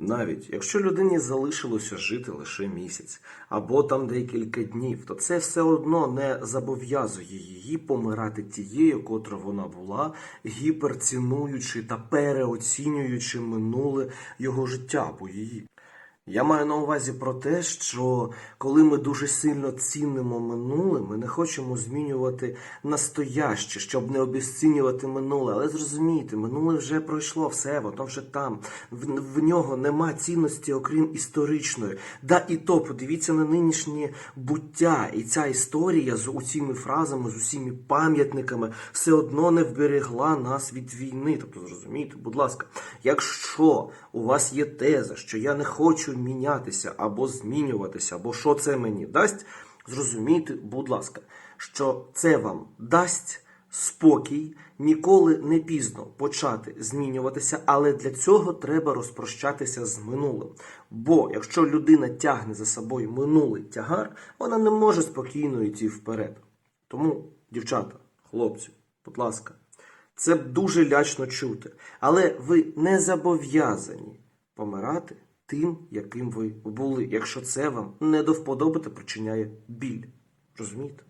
Навіть якщо людині залишилося жити лише місяць або там декілька днів, то це все одно не зобов'язує її помирати тією, котра вона була, гіперцінуючи та переоцінюючи минуле його життя або її. Я маю на увазі про те, що коли ми дуже сильно цінимо минуле, ми не хочемо змінювати настояще, щоб не обесцінювати минуле. Але зрозумійте, минуле вже пройшло все, воно вже там. В, в нього нема цінності, окрім історичної. Да і то подивіться на нинішнє буття. І ця історія з усіми фразами, з усіми пам'ятниками все одно не вберегла нас від війни. Тобто, зрозумійте, будь ласка, якщо у вас є теза, що я не хочу мінятися або змінюватися, або що це мені дасть, зрозумійте, будь ласка, що це вам дасть спокій, ніколи не пізно почати змінюватися, але для цього треба розпрощатися з минулим. Бо якщо людина тягне за собою минулий тягар, вона не може спокійно йти вперед. Тому, дівчата, хлопці, будь ласка, це дуже лячно чути, але ви не зобов'язані помирати тим, яким ви були, якщо це вам не до вподоби та причиняє біль. Розумієте?